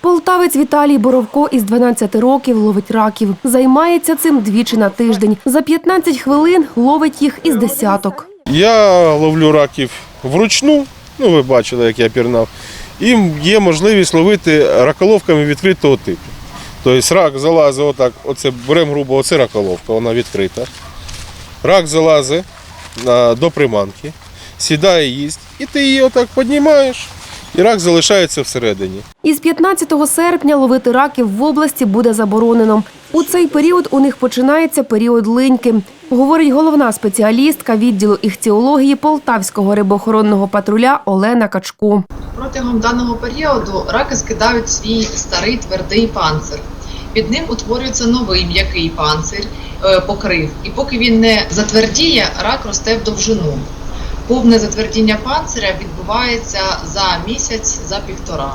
Полтавець Віталій Боровко із 12 років ловить раків. Займається цим двічі на тиждень. За 15 хвилин ловить їх із десяток. Я ловлю раків вручну, ну ви бачили, як я пірнав. І є можливість ловити раколовками відкритого типу. Тобто рак залазить отак, оце беремо грубо, оце раколовка, вона відкрита. Рак залазить до приманки, сідає їсть, і ти її отак піднімаєш, і рак залишається всередині. Із 15 серпня ловити раків в області буде заборонено. У цей період у них починається період линьки, говорить головна спеціалістка відділу іхтіології Полтавського рибоохоронного патруля Олена Качко. Протягом даного періоду раки скидають свій старий твердий панцир. Під ним утворюється новий м'який панцир, е, покрив. І поки він не затвердіє, рак росте в довжину. Повне затвердіння панциря відбувається за місяць, за півтора.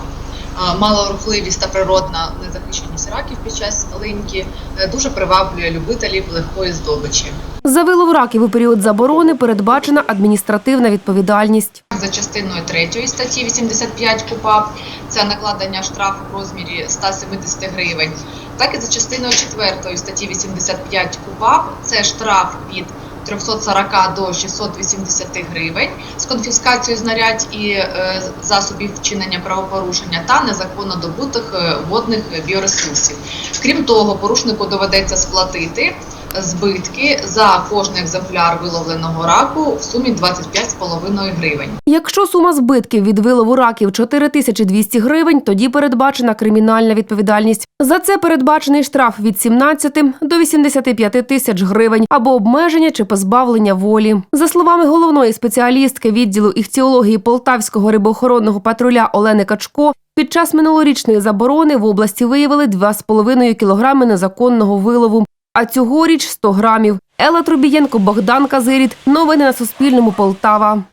Малорухливість та природна незахищеність раків під час линьки е, дуже приваблює любителів легкої здобичі. За вилов раків у період заборони передбачена адміністративна відповідальність. За частиною 3 статті 85 КУПАП це накладення штрафу в розмірі 170 гривень, так і за частиною 4 статті 85 КУПАП це штраф від 340 до 680 гривень з конфіскацією знарядь і е, засобів вчинення правопорушення та незаконно добутих е, водних біоресурсів. Крім того, порушнику доведеться сплатити збитки за кожний екземпляр виловленого раку в сумі 25,5 гривень. Якщо сума збитків від вилову раків 4200 гривень, тоді передбачена кримінальна відповідальність. За це передбачений штраф від 17 до 85 тисяч гривень або обмеження чи позбавлення волі. За словами головної спеціалістки відділу іхтіології Полтавського рибоохоронного патруля Олени Качко, під час минулорічної заборони в області виявили 2,5 кілограми незаконного вилову, а цьогоріч 100 грамів. Ела Трубієнко, Богдан Казиріт. Новини на Суспільному. Полтава.